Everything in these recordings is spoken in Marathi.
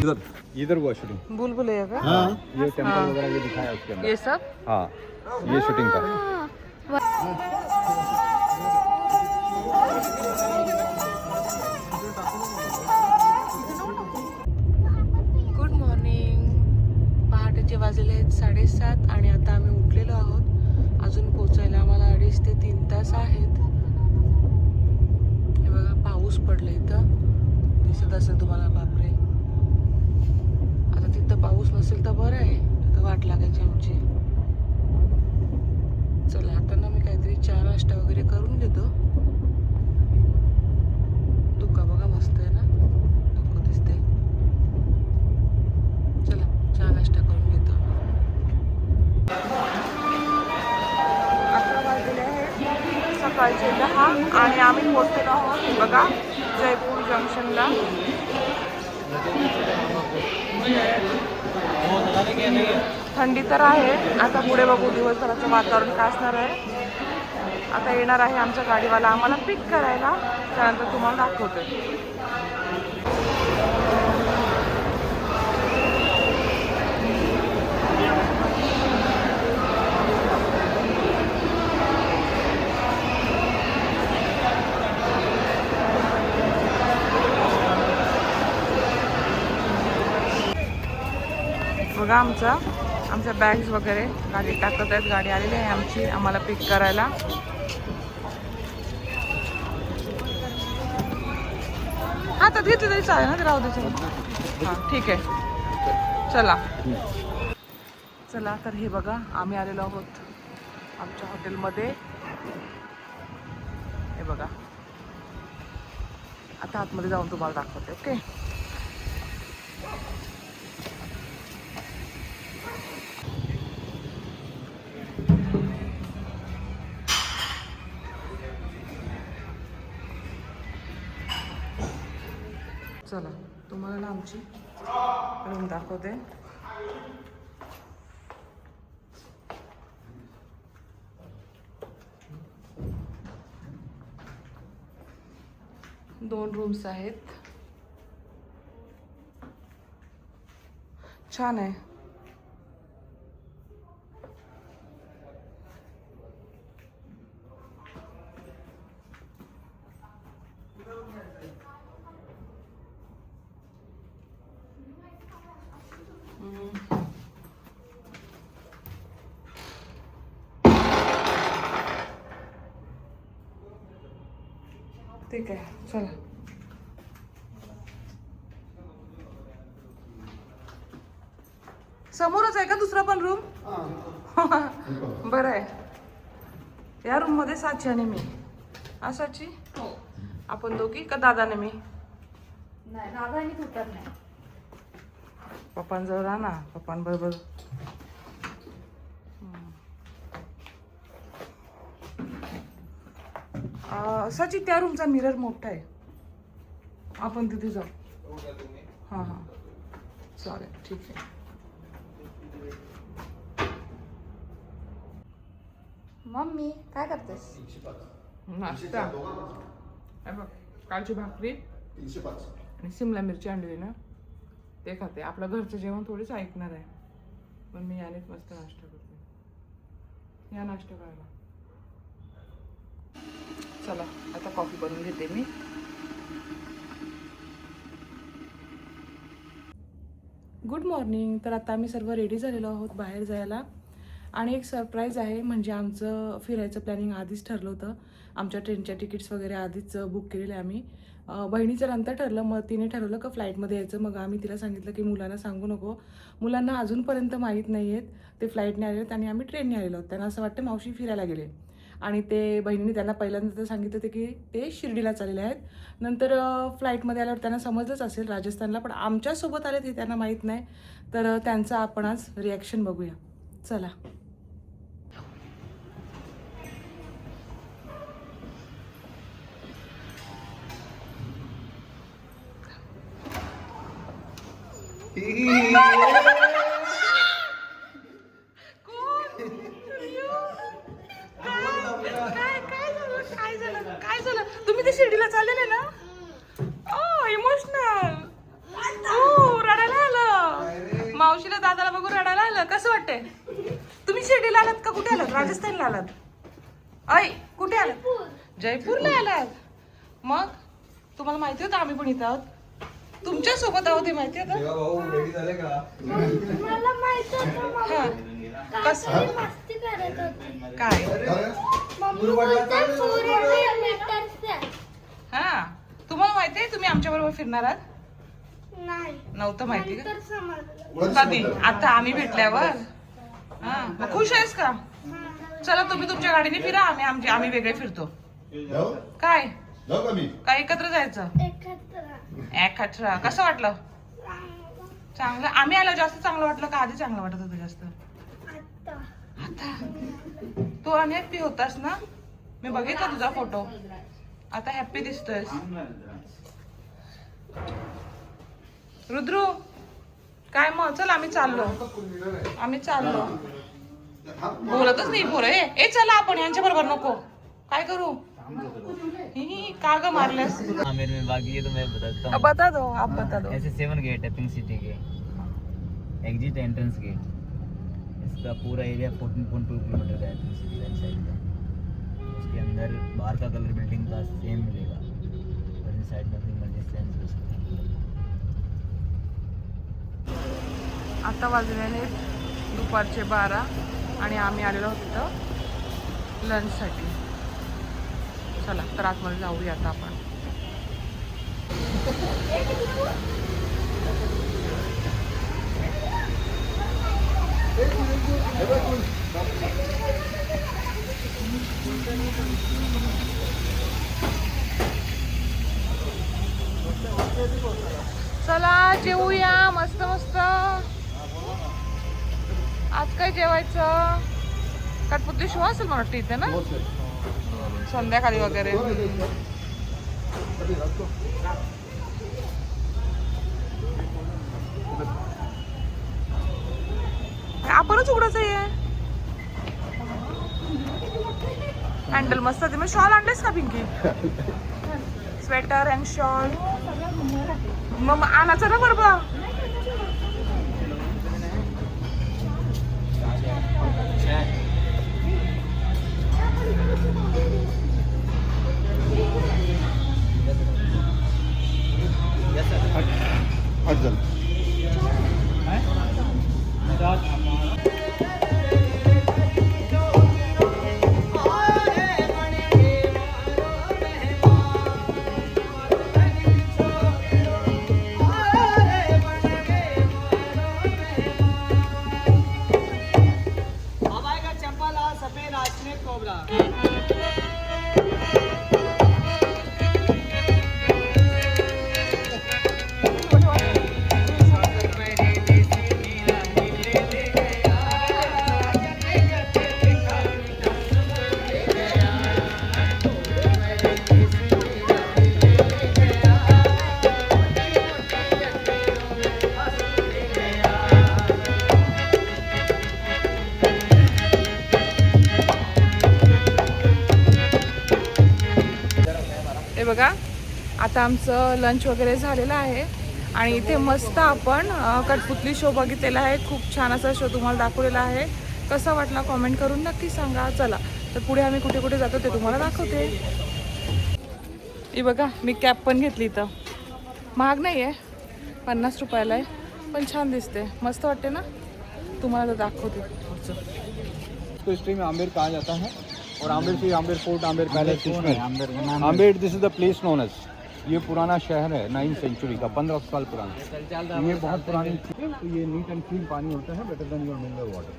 इधर इधर हुआ शूटिंग बुलबुल है का हाँ। ये टेम्पल वगैरह ये दिखाया उसके अंदर। ये सब? हाँ ये शूटिंग था। गुड मॉर्निंग पहाटेचे वाजले आहेत साडेसात आणि आता आम्ही उठलेलो आहोत. अजून पोचायला आम्हाला अडीच ते तीन तास आहेत. हे बघा पाऊस पडला इथं. दिसत असेल तुम्हाला बापरे. आता पाऊस नसेल तर बरं आहे. तर वाट लागायची आमची. चला आता ना मी काहीतरी चहा नाश्ता वगैरे करून घेतो. धुका बघा मस्त आहे ना? धुकं दिसते चला चहा नाश्ता करून घेतो. अकरा सकाळचे दहा आणि आम्ही पोहोचतो आहोत बघा जयपूर जंक्शनला. थंडी तर आहे. आता पुढे बघू दिवसभराचं वातावरण काय असणार आहे. आता येणार आहे आमच्या गाडीवाला आम्हाला पिक करायला. त्यानंतर तुम्हाला दाखवतो बघा आमचा आमच्या बॅग्स वगैरे. गाडी टाकत आहेत गाडी आलेली आहे आमची आम्हाला पिक करायला. हा तर घेतली तरी चालेल ना ते राहू दे हां ठीक आहे. चला. चला तर हे बघा आम्ही आलेलो आहोत आमच्या हॉटेलमध्ये. हे बघा. आता आतमध्ये जाऊन तुम्हाला दाखवते ओके? ना आमची. रूम दाखवते. दोन रूम्स आहेत. छान आहे ठीक आहे चला समोरच आहे का दुसरा पण रूम बरं आहे साची आणि मी. असाची आपण दोघी का दादाने मी? नाही राधा आणि तुटर नाही. पप्पांजवळ राहा ना पप्पांबरोबर अं, सची त्या रूमचा मिरर मोठा आहे. आपण तिथे जाऊ. हां हां. चालेल ठीक आहे. मम्मी काय करतेस? नाश्ता. हे बघ कालची भाकरी तीनशे पाच आणि सिमला मिरची आणली ना ते खाते. आपलं घरचं जेवण थोडीच ऐकणार आहे. पण मी यानेच मस्त नाश्ता करते. या नाश्ता करायला. चला आता कॉफी बनवून घेते मी. गुड मॉर्निंग तर आता आम्ही सर्व रेडी झालेलो आहोत बाहेर जायला. आणि एक सरप्राईज आहे म्हणजे आमचं फिरायचं प्लॅनिंग आधीच ठरलं होतं. आमच्या ट्रेनच्या तिकीट्स वगैरे आधीच बुक केलेले आम्ही. बहिणीचं नंतर ठरलं मग तिने ठरवलं का फ्लाईटमध्ये यायचं. मग आम्ही तिला सांगितलं की मुलांना सांगू नको. मुलांना अजूनपर्यंत माहीत नाही आहेत ते फ्लाईटने आलेले आहेत आणि आम्ही ट्रेनने आलेलो आहोत. त्यांना असं वाटतं मावशी फिरायला गेले. आणि ते बहिणीने त्यांना पहिल्यांदा तर सांगितलं होतं की ते शिर्डीला चाललेले आहेत. नंतर फ्लाईटमध्ये आल्यावर त्यांना समजलंच असेल राजस्थानला पण आमच्यासोबत आलेत हे त्यांना माहीत नाही. तर त्यांचं आपण आज रिॲक्शन बघूया. चला. काय झालं काय झालं तुम्ही ते शिर्डीला चाललेले ना ओ इमोशनल हो रडायला मावशीला दादाला बघून रडायला आलं कसं वाटतंय तुम्ही शिर्डीला आलात का कुठे आलात राजस्थानला आलात ऐ कुठे आलात जयपूरला आलात. मग तुम्हाला माहिती होतं आम्ही पण इथं आहोत. तुमच्यासोबत आहोत हे माहिती भाऊ रेडी झाले का? मला माहीत होतं हा. कस? मम्मी मस्ती करत होती. काय? मम्मी बोलते हा. तुम्हाला माहिती आहे तुम्ही आमच्या बरोबर फिरणार आहात? नाही. नव्हतं माहिती का? नंतर समजलं. कधी? आता आम्ही भेटल्यावर. हा. मग खुश आहेस का? चला तुम्ही तुमच्या गाडीने फिरा आम्ही आमचे आम्ही वेगळे फिरतो. जाऊ? काय? जाऊ का मी? काय एकत्र जायचं? एकत्र. कसं वाटलं? चांगलं. आम्ही आलो जास्त चांगलं वाटलं का आधी चांगलं वाटत होतं जास्त? आता. आता? तू अनहॅप्पी होतास ना? मी बघितला तुझा फोटो. आता हॅप्पी दिसतोयस. रुद्रू काय मग? चल आम्ही चाललो. आम्ही चाललो. बोलतच नाही पोरं. ए ए, चला आपण. यांच्या बरोबर नको. काय करू? का ग मारलेस. आमिर में बाकी है तो मैं बताता हूँ. बता दो आप बता दो. ऐसे सेवन गेट है पिंक सिटी के. एग्जिट एंट्रेंस गेट इसका पूरा एरिया 14.2 किलोमीटर का है पिंक सिटी वेस्ट साइड का. उसके अंदर बाहर का कलर बिल्डिंग का सेम मिलेगा. और इन साइड में डिस्टेंस उसका आता वाजलेले दुपारचे बारा आणि आम्ही आलेलो होतो लंचसाठी चला तर आतमध्ये जाऊया आता आपण. चला जेवूया मस्त मस्त. आज काय जेवायचं? कटपुतली शिव असेल मला वाटतं इथे ना? हो, संध्याकाळी वगैरे. आपणच उघडच आहे हँडल मस्त आहे. मग शॉल आणलेस का पिंकी स्वेटर अँड शॉल मग आणायचं ना बरोबर. आठ जण आता आमचं लंच वगैरे झालेलं आहे. आणि इथे मस्त आपण कठपुतली शो बघितलेला आहे. खूप छान असा शो तुम्हाला दाखवलेला आहे. कसा वाटला कॉमेंट करून नक्की सांगा. चला तर पुढे आम्ही कुठे कुठे जातो ते तुम्हाला दाखवते. हे बघा मी कॅप पण घेतली इथं. महाग नाही आहे पन्नास रुपयाला आहे. पण छान दिसते. मस्त वाटते ना? तुम्हाला तर दाखवते. हिस्ट्री में आमेर कहा जाता है? और आमेर से आमेर फोर्ट आमेर पैलेस है? का Amer this is the place known as ये पुराना शहर है नाइन सेंचुरी का पंद्रह साल पुराना। ये बहुत पुरानी तो ये नीट एंड क्लीन पानी होता है better than your mineral water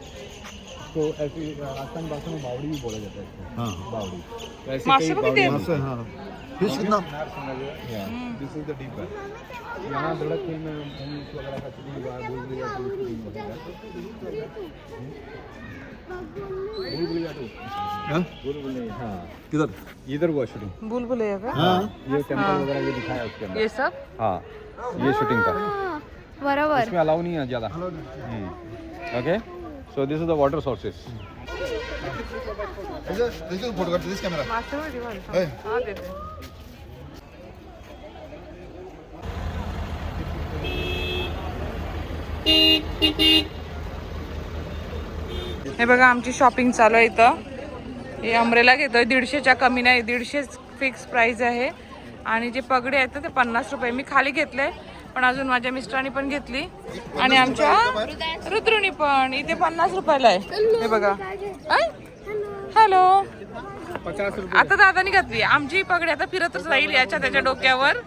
तो ऐसी राजस्थान भाषा में बावड़ी भी बोला जाता है हाँ बावड़ी। तो ऐसे? दिस इज़ द डीप यहाँ धड़क फ़िल्म में वगैरह का शूटिंग हुआ है? भूल भुलैया टू शूटिंग वगैरह भूल भुलैया टू भूल भुलैया हाँ। किधर? इधर हुआ शूटिंग बुलबुल आहे का ये टेम्पल वगैरह ये दिखाया उसके अंदर। ये सब? हाँ ये शूटिंग था। बरोबर। इसमें अलाउ नहीं है ज़्यादा। Okay so this is the water sources photo काढतो दिस कॅमेरा मासे वगैरे वाढतात. हा, बघा आमची शॉपिंग चालू आहे इथं. हे अमरेला घेतोय. दीडशेच्या कमी नाही दीडशेच फिक्स प्राइस आहे. आणि जे पगडे आहेत ते पन्नास रुपये. मी खाली घेतले पण अजून माझ्या मिस्टरांनी पण घेतली. आणि आमच्या ऋतुनी पण. इथे पन्नास रुपयाला आहे. हे बघा. हॅलो आता दादानी घातली. आमची पगडी आता फिरतच राहील याच्या त्याच्या डोक्यावर.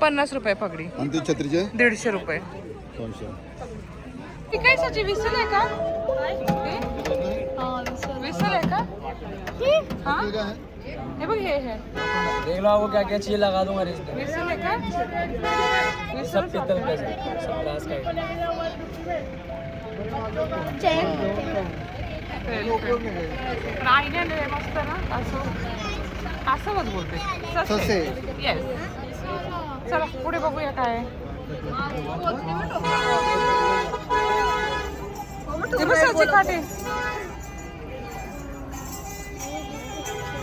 पन्नास रुपये पगडी. दीडशे रुपये. साची विसल आहे का? विसल आहे का? हा? हे? बघ. हे हे देख लो आपको क्या क्या चाहिए लगा दूँगा रिश्ते विसल आहे का? विसल सब पीतल का सब ग्लास का है। आईने मस्त ना असं. असं मत बोलते. ससे. येस चला पुढे बघूया काय आहे. हे बघ सचे काटे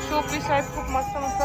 शोपीस आहेत खूप मस्त मस्त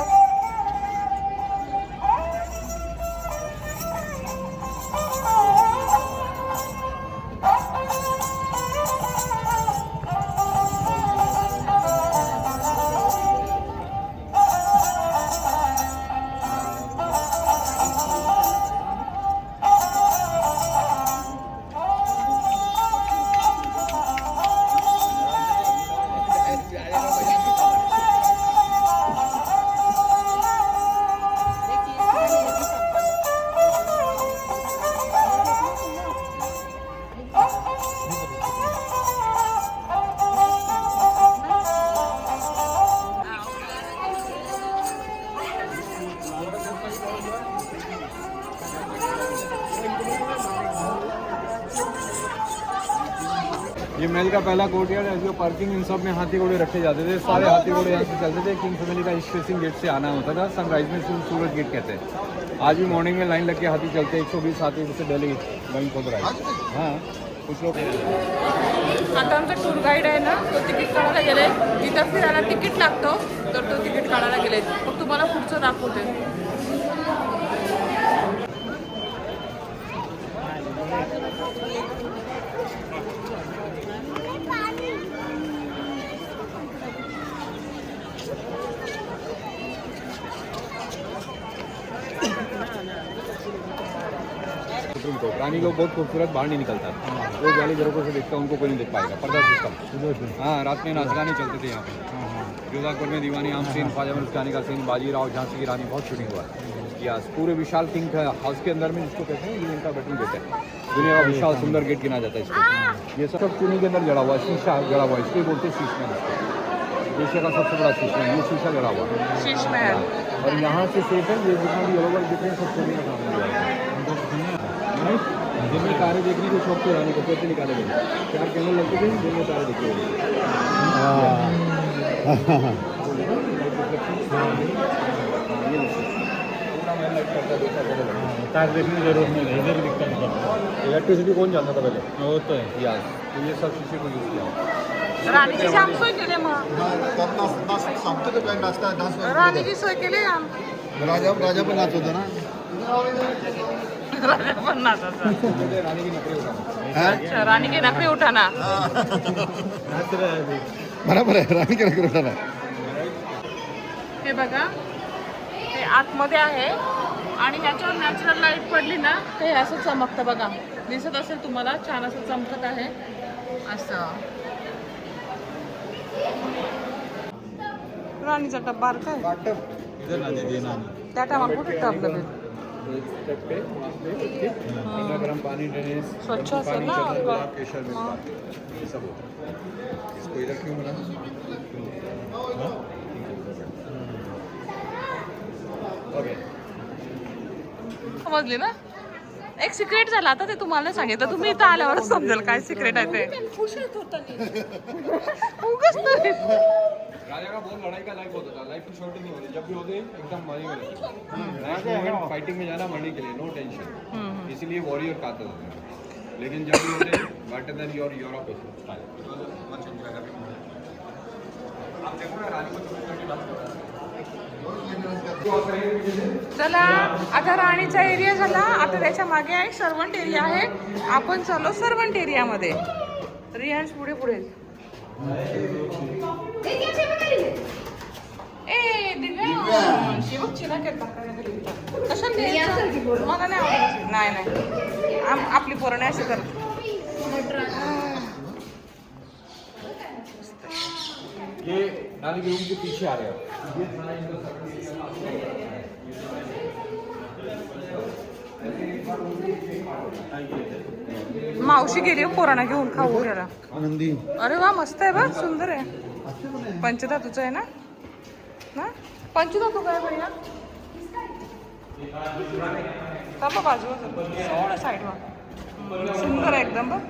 पहला कोर्टयार्ड है जो पार्किंग इन सब में हाथी घोड़े रखे जाते थे सारे हाथी घोड़े यहाँ से चलते थे। किंग फैमिली का फेसिंग गेट से आना होता था। सनराइज में सूर- सूरज गेट कहते हैं। आज भी मॉर्निंग में लाइन लग के हाथी चलते हैं। एक सौ बीस हाथी जैसे दिल्ली वहीं खोद रहा है। हाँ कुछ लोग आता आमचा टूर गाईड आहे ना तो तिकीट काढायला गेले. तिथं फिरायला तिकीट लागतो तर तो तिकीट काढायला गेले. मग तुम्हाला पुढचं दाखवते. सुप्रीम कोर्ट रानी लोग बहुत खूबसूरत बाहर नहीं निकलता। वो जाली ज़रूर से देखता उनको कोई नहीं देख पाएगा। पर्दा सिस्टम। हाँ रात में नाच गाने चलते थे यहाँ पे। जोधापुर में दीवानी आम सीन ख्वाजा मस्तानी का सीन बाजीराव झांसी की रानी बहुत शूटिंग हुआ। यस पूरे विशाल किंग हाउस के अंदर में जिसको कहते हैं ये इनका बेटिंग गेट है। दुनिया का विशाल सुंदर गेट गिना जाता है इसको। ये सब चुनी के अंदर जड़ा हुआ शीशा जड़ा हुआ है इसको बोलते हैं शीश महल एशिया का सबसे बड़ा शीश महल ये शीशा जड़ा हुआ। है और यहाँ से सेफ़ है ये जितना भी अलग अलग हैं सब चोरी का सामान हुआ है। राइट दिन में तारे देखने को शौक तो रानी को कैसे निकाले गए चार कैमरे लगते थे दिन में तारे दिखते थे। तार देखने की जरूरत नहीं है इधर दिखता है इलेक्ट्रिसिटी कौन जानता था पहले? वो तो है। यस तो ये सब शीशे को यूज़ किया? राणीची सोय केली मग सांगतो ते काय नाचता डान्स राणीची सोय केली आम राजा राजा पण नाच होता ना। की उठाना. हा? अच्छा राणी के नकरी उठाना. है बरोबर आहे राणी केला करू ना हे बघा हे आतमध्ये आहे आणि ह्याच्यावर नॅचरल लाइट पडली ना ते हे असं चमकतं बघा. दिसत असेल तुम्हाला छान असं चमकत आहे. असं. राणीचा ना दीदी नानी त्या टायमाला कुठे ते स्टेप पे गर्म पानी ड्रेनेज स्वच्छ पानी है? केशर ये सब होता है इसको इधर क्यों बना ओके समजली ना? एक सिक्रेट झालं. आता ते तुम्हाला सांगितलं. तुम्ही इथं आल्यावरच समजेल काय सिक्रेट आहे ते. उगाच नाही. राजा का बहुत लड़ाई का लाइफ होता था। लाइफ की शॉर्टिंग नहीं होती। जब भी होते एकदम मजे में रहते फाइटिंग में जाना मरने के लिए नो टेंशन इसीलिए वॉरियर का आता था लेकिन जब भी होते बेटर देन योर यूरोप आप देखो ना रानी को छोटी छोटी बात चला आता राणीचा एरिया झाला आता त्याच्यामागे आहे सर्वंट एरिया आहे. आपण चाललो सर्वंट एरियामध्ये रियांश पुढे पुढे. नाही नाही नाही आम- आपली पोरं नाही असं करत ये नानी के रूम के पीछे आ रहे हो मावशी गेली हो पोरांना घेऊन खाऊ घ्यायला आनंदी. अरे वा मस्त आहे बा सुंदर आहे. पंचधातूचं आहे ना? ना? पंचधातू काय भैया थांबा बाजूला थोडं साईडवर. सुंदर आहे एकदम बघ.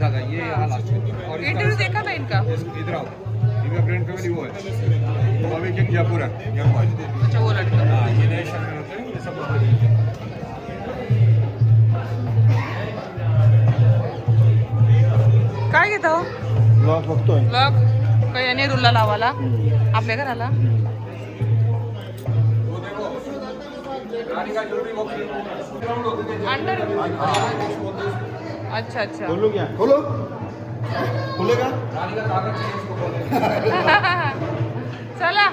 दादा ये यहाँ लास्ट में और इंटरव्ह्यू देखा था इनका इधर आओ इनका फ्रेंड फैमिली वो है और एक एक जयपुर है यंग बॉय अच्छा वो लड़का ये नए शहर में रहते ये सब काय घेतो ब्लॉग बघतोय. लग काही याने रुल्ला लावाला आपल्या घराला? अंडर? अच्छा अच्छा. खोलो क्या? खोलो. खुलेगा? चला.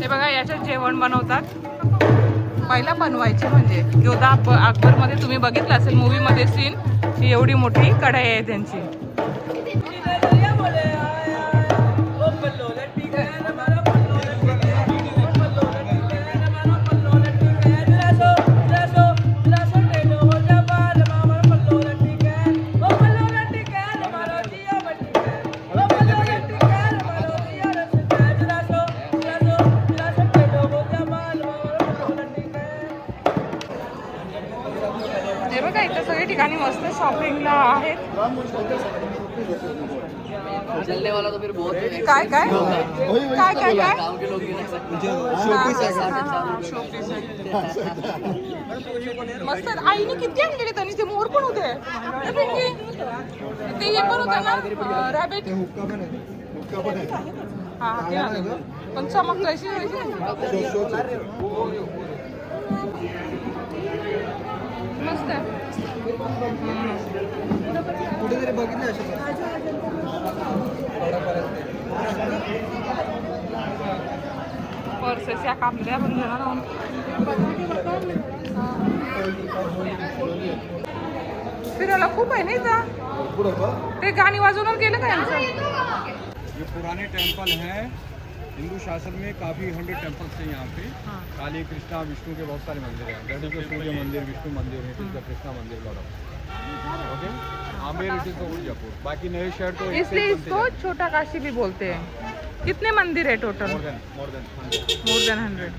हे बघा याच्यात जेवण बनवतात. पहिला बनवायचे म्हणजे. योधा अकबर अकबरमध्ये तुम्ही बघितलं असेल मूवीमध्ये सीन ही एवढी मोठी कढाई आहे त्यांची. आहेत काय काय काय काय काय शोपीस मस्त आईने किती आणलेले त्यांनी ते मोर पण होते. ते हे पण होतं ना रॅबिट हा ते. पण चमकतो अशी अशी. शो- शोचे. मस्त आहे कुठेतरी बघितले असे पर्सेस या कापल्या पण घेणार. फिरायला खूप आहे नाही बघ. ते गाणी वाजवून गेलं का यांचं? ये पुराने टेम्पल हैं। हिंदू शासन में काफ़ी हंड्रेड टेम्पल्स हैं यहाँ पे। हाँ। काली कृष्णा विष्णु के बहुत सारे मंदिर हैं। इज सूर्य मंदिर विष्णु मंदिर है का कृष्णा मंदिर लॉट ओके? बाकी नए शहर तो इसलिए इसको छोटा काशी भी बोलते हैं। कितने मंदिर है total more than more than more than hundred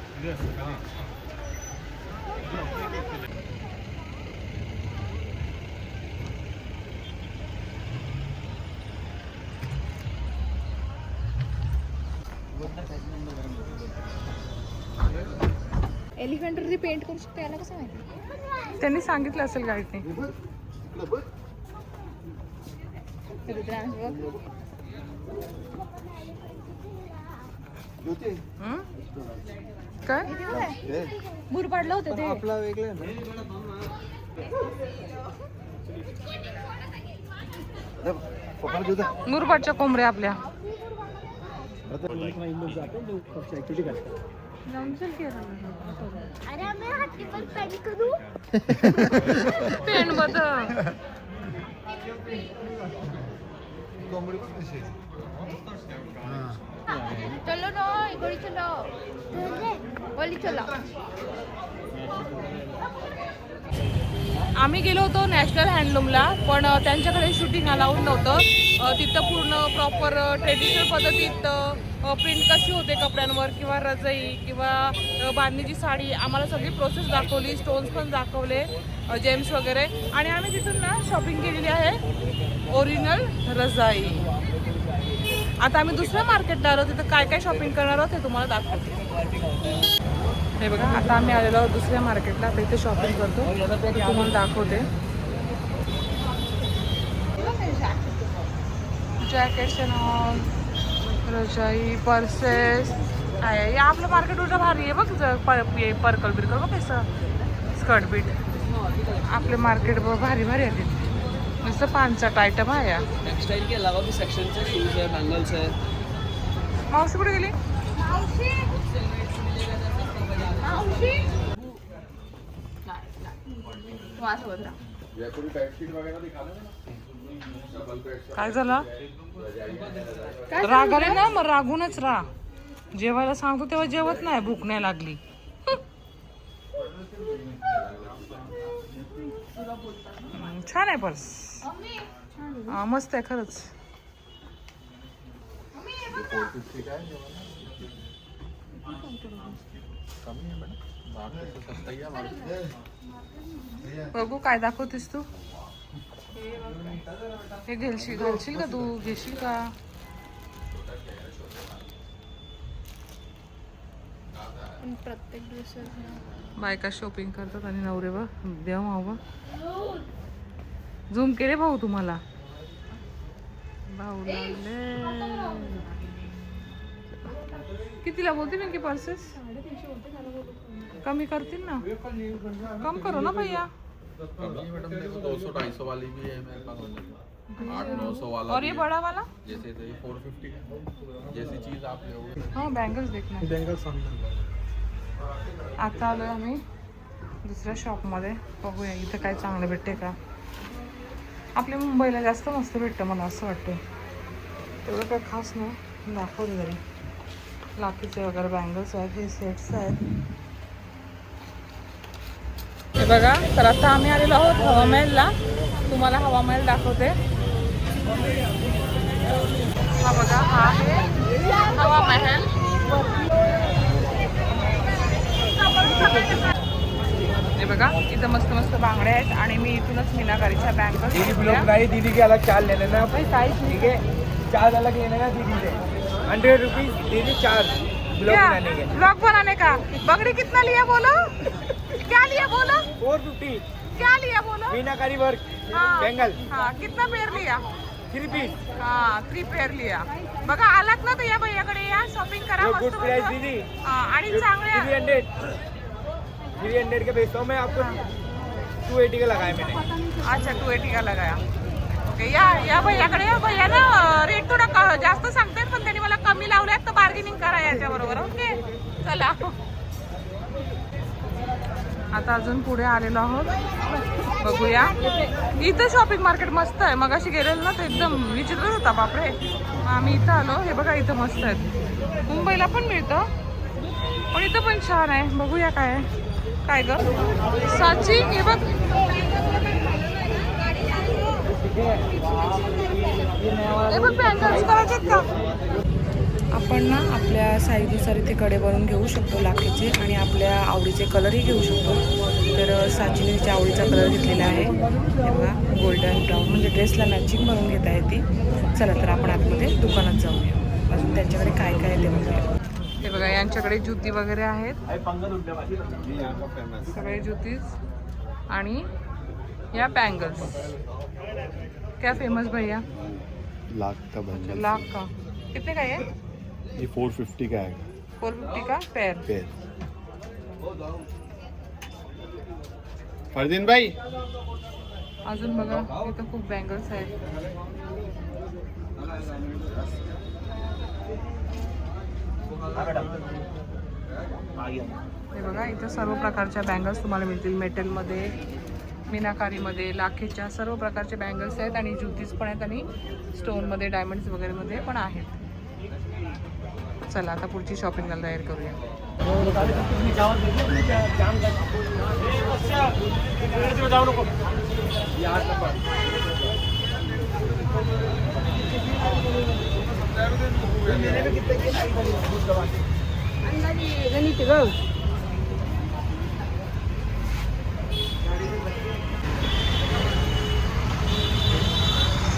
एलिफंटवरती paint करू शकतो याला कसं माहिती? त्यांनी सांगितलं असेल गाईडने रुद्रांश हं? काय? पडलं होतं ते. आपला वेगळं. मुरबाडच्या कोंबड्या आपल्या. पेन बद कोंबडी पण कशी चलो ना इकडे चलो. चलो. आम्ही गेलो होतो नॅशनल हँडलूमला पण त्यांच्याकडे शूटिंग अलाउड नव्हतं. तिथं पूर्ण प्रॉपर ट्रेडिशनल पद्धतीत प्रिंट कशी होते कपड्यांवर किंवा रजई किंवा बांधणीची साडी आम्हाला सगळी प्रोसेस दाखवली स्टोन्स पण दाखवले जेम्स वगैरे. आणि आम्ही तिथून ना शॉपिंग केलेली आहे. ओरिजिनल रजाई. आता आम्ही दुसऱ्या मार्केटला आलो तिथं काय काय शॉपिंग करणार आहोत ते तुम्हाला दाखवते. हे बघा आता आम्ही आलेलो आहोत दुसऱ्या मार्केटला आता इथे शॉपिंग करतो. ते तुम्हाला दाखवते. जॅकेट्स अँड ऑल रजाई पर्सेस आहे? या आपलं मार्केट उलट भारी आहे बघ जर पर पर्कल बिरकल बघ कसं स्कर्ट बीट आपले मार्केट बघ भारी भारी आहे नुसतं पानचाट आयटम आहे या टेक्सटाइल के? अलावा भी सेक्शन है शूज है बैंगल्स है मावशी कुठे गेली? काय झालं? राग आले ना मग रागूनच राहा जेवायला सांगतो तेव्हा जेवत नाही भूक नाही लागली. छान आहे पर्स हा मस्त आहे खरंच. बघू काय दाखवतेस तू. हे घेशील घालशील का तू? घेशील का? बायका शॉपिंग करतात आणि नवरे व देव माव. झूम केले भाऊ तुम्हाला? भाऊ कितीला बोलते नेमकी पर्सेस कमी करतील ना कम करो ना भैया मैडम देखो दो सौ ढाई सौ वाली भी है मेरे पास आठ नौ सौ वाला और भी ये। बड़ा वाला जैसे तो ये फोर फिफ्टी जैसी चीज आप लोगे हाँ बँगल्स देखना आता आलोय आम्ही दुसऱ्या शॉपमध्ये बघूया इथं काय चांगलं भेटते का? आपल्या मुंबईला जास्त मस्त भेटतं मला असं वाटतं तेवढं काय खास नाही. दाखवते जरी लाकीचे वगैरे बँगल्स आहेत हे सेट्स आहेत. हे बघा तर आता आम्ही आलेलो आहोत हवामहलला. तुम्हाला हवामहल दाखवते. हा बघा हा आहे हवामहल. बघा इथं मस्त मस्त बांगड्या आहेत आणि मी इथूनच मीनाकारीच्या घेतल्या. नहीं दीदी के अलग चार्ज ले लेना ठीक है चार्ज अलग ले लेना दीदी हंड्रेड रुपीज दीदी क्या? ब्लॉग बनाने का? बगड़ी कितना लिया बोलो? क्या लिया बोलो? फोर फिफ्टी क्या लिया बोलो? मीनाकारी वर्क हाँ, बेंगल हाँ कितना पेयर लिया? थ्री पीस हा थ्री पेअर लिया. बघा आलात ना तर या भैयाकडे या शॉपिंग करा मस्त आणि चांगल्या. थ्री हंड्रेड के पैसों में आपको। टू एटी का लगाया मैंने। अच्छा टू एटी का लगाया। ओके या या भैयाकडे या भैया ना रेट थोडा जास्त सांगतायत पण त्यांनी मला कमी लावल्यात तर बार्गेनिंग करा याच्या बरोबर ओके चला. आता अजून पुढे आलेलो आहोत. बघूया. इथं शॉपिंग मार्केट मस्त आहे. मग अशी गेलेलो ना तर एकदम विचित्रच होता बापरे. आम्ही इथं आलो. हे बघा इथं मस्त आहेत. मुंबईला पण मिळतं. पण इथं पण छान आहे. बघूया काय आहे. काय ग? साची हे बघ. हे बघ करायचे का? आपण ना आपल्या साईजनुसार इथे कडे बनवून घेऊ शकतो लाखेचे आणि आपल्या आवडीचे कलरही घेऊ शकतो. तर साचीने तिच्या आवडीचा कलर घेतलेला आहे. तेव्हा गोल्डन ब्राऊन म्हणजे ड्रेसला मॅचिंग बनवून घेता येते. चला तर आपण आतमध्ये दुकानात जाऊया. अजून त्यांच्याकडे काय काय आहे ते बघूया. बघा यांच्याकडे जुती वगैरे आहेत. सगळे जुतीज आणि या बँगल्स क्या फेमस भैया? लाख का बंडल लाख का? कितने का ये? ये फोर फिफ्टी का है। फोर फिफ्टी का पेयर पेड़ फरदीन भाई। अजून बघा इथं खूप बँगल्स आहेत. हे बघा इथं सर्व प्रकारच्या बँगल्स तुम्हाला मिळतील. मेटलमध्ये मीनाकारीमध्ये लाखेच्या सर्व प्रकारचे बँगल्स आहेत आणि ज्युतीज पण आहेत आणि स्टोनमध्ये डायमंड्स वगैरेमध्ये पण आहेत. चला आता पुढची शॉपिंगला तयार करूया.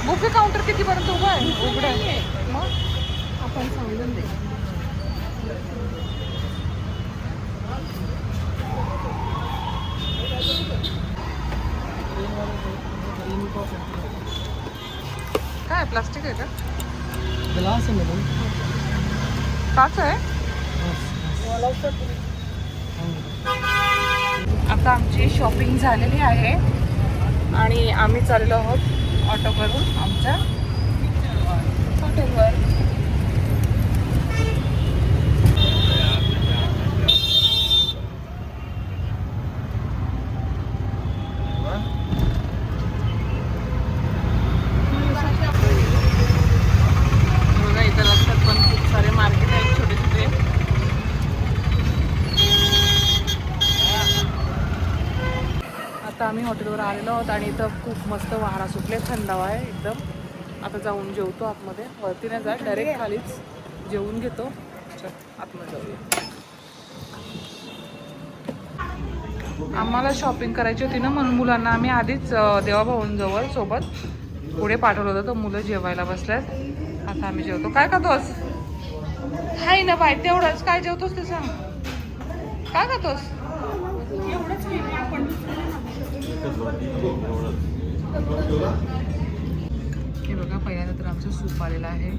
बुफे काउंटर कितीपर्यंत उभं आहे? उघडं आहे. मग? आपण सांगून दे. काय प्लास्टिक आहे का? ग्लास है मैडम काच आहे आता आमची शॉपिंग झालेली आहे. आणि आम्ही चाललो आहोत ऑटो करून आमच्या हॉटेलवर बघा इथं रस्त्यात पण खूप सारे मार्केट आहेत छोटे छोटे आता आम्ही हॉटेलवर आलेलो आहोत आणि इथं खूप मस्त वारा सुटले थंडावा आहे एकदम. आता जाऊन जेवतो आतमध्ये. वरती नाही जा डायरेक्ट खालीच जेवून घेतो. आतमध्ये जाऊया. आम्हाला शॉपिंग करायची होती ना म्हणून मुलांना आम्ही आधीच अं, देवाभाऊंजवळ सोबत पुढे पाठवलं होतं. तर मुलं जेवायला बसल्यात. आता आम्ही जेवतो. काय खातोस? हाय ना बाय तेवढंच. काय जेवतोस ते सांग. काय खातोस? हे बघा पहिल्यांदा तर आमचं सूप आलेलं आहे.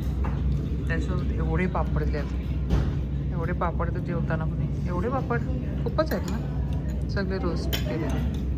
त्याच्यावर एवढे पापड दिले आहेत. एवढे पापड तर जेवताना पण एवढे पापड खूपच आहेत ना? सगळे रोस्ट केलेले.